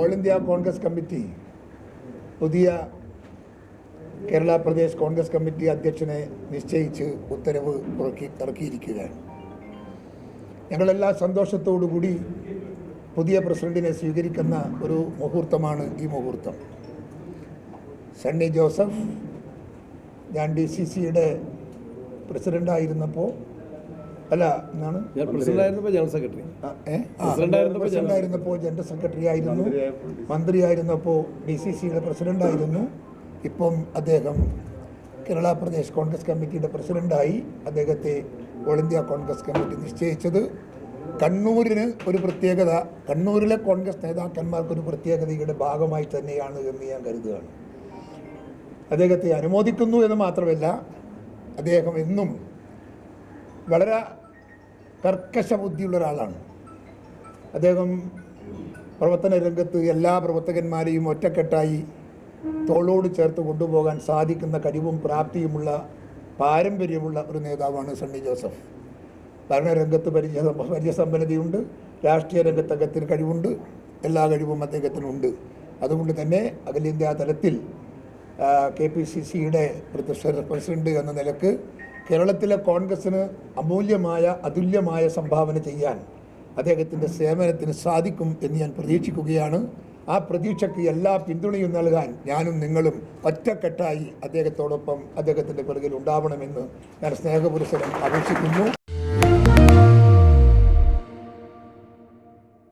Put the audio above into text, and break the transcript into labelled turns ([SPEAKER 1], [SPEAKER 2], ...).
[SPEAKER 1] All India Congress committee പുതിയ Kerala Pradesh Congress committee അധ്യക്ഷനെ നിശ്ചയിച്ച് ഉത്തരവ് പുറക്കി ഇറക്കിയിരിക്കുകയാണ്. ഞങ്ങളെല്ലാം സന്തോഷത്തോടുകൂടി പുതിയ പ്രസിഡന്റിനെ സ്വീകരിക്കുന്ന ഒരു മുഹൂർത്തമാണ് ഈ മുഹൂർത്തം. സണ്ണി ജോസഫ് ഞാൻ ഡി സി സിയുടെ പ്രസിഡന്റായിരുന്നപ്പോൾ അല്ല എന്നാണ്
[SPEAKER 2] ഞാൻ പ്രസിഡന്റായിരുന്നപ്പോൾ ജനറൽ സെക്രട്ടറി. പ്രസിഡന്റായിരുന്നപ്പോൾ
[SPEAKER 1] ജനറൽ സെക്രട്ടറി ആയിരുന്നു. മന്ത്രിയായിരുന്നപ്പോൾ ഡി സി സിയുടെ പ്രസിഡന്റായിരുന്നു ഇപ്പം അദ്ദേഹം കേരള പ്രദേശ് കോൺഗ്രസ് കമ്മിറ്റിയുടെ പ്രസിഡന്റായി അദ്ദേഹത്തെ ഓൾ ഇന്ത്യ കോൺഗ്രസ് കമ്മിറ്റി നിശ്ചയിച്ചത്. കണ്ണൂരിന് ഒരു പ്രത്യേകത കണ്ണൂരിലെ കോൺഗ്രസ് നേതാക്കന്മാർക്ക് ഒരു പ്രത്യേകതയുടെ ഭാഗമായി തന്നെയാണ് എന്ന് ഞാൻ കരുതുകയാണ്. അദ്ദേഹത്തെ അനുമോദിക്കുന്നു എന്ന് മാത്രമല്ല അദ്ദേഹം എന്നും വളരെ കർക്കശ ബുദ്ധിയുള്ള ഒരാളാണ് അദ്ദേഹം പ്രവർത്തന രംഗത്ത് എല്ലാ പ്രവർത്തകന്മാരെയും ഒറ്റക്കെട്ടായി തോളോട് ചേർത്ത് കൊണ്ടുപോകാൻ സാധിക്കുന്ന കഴിവും പ്രാപ്തിയുമുള്ള പാരമ്പര്യമുള്ള ഒരു നേതാവാണ് സണ്ണി ജോസഫ്. ഭരണരംഗത്ത് പരിചയ പരിചയസമ്പന്നതയുണ്ട് രാഷ്ട്രീയ രംഗത്ത് അദ്ദേഹത്തിന് കഴിവുണ്ട് എല്ലാ കഴിവും അദ്ദേഹത്തിനുണ്ട്. അതുകൊണ്ട് തന്നെ അഖിലേന്ത്യാ തലത്തിൽ കെ പി സി സിയുടെ പ്രസിഡന്റ് എന്ന നിലയ്ക്ക് കേരളത്തിലെ കോൺഗ്രസ്സിന് അമൂല്യമായ അതുല്യമായ സംഭാവന ചെയ്യാൻ അദ്ദേഹത്തിന്റെ സേവനത്തിന് സാധിക്കും എന്ന് ഞാൻ പ്രതീക്ഷിക്കുകയാണ്. ആ പ്രതീക്ഷയ്ക്ക് എല്ലാ പിന്തുണയും നൽകാൻ ഞാനും നിങ്ങളും ഒറ്റക്കെട്ടായി അദ്ദേഹത്തോടൊപ്പം അദ്ദേഹത്തിന്റെ പിറകിൽ ഉണ്ടാവണമെന്ന് ഞാൻ സ്നേഹപുരസരം അപേക്ഷിക്കുന്നു.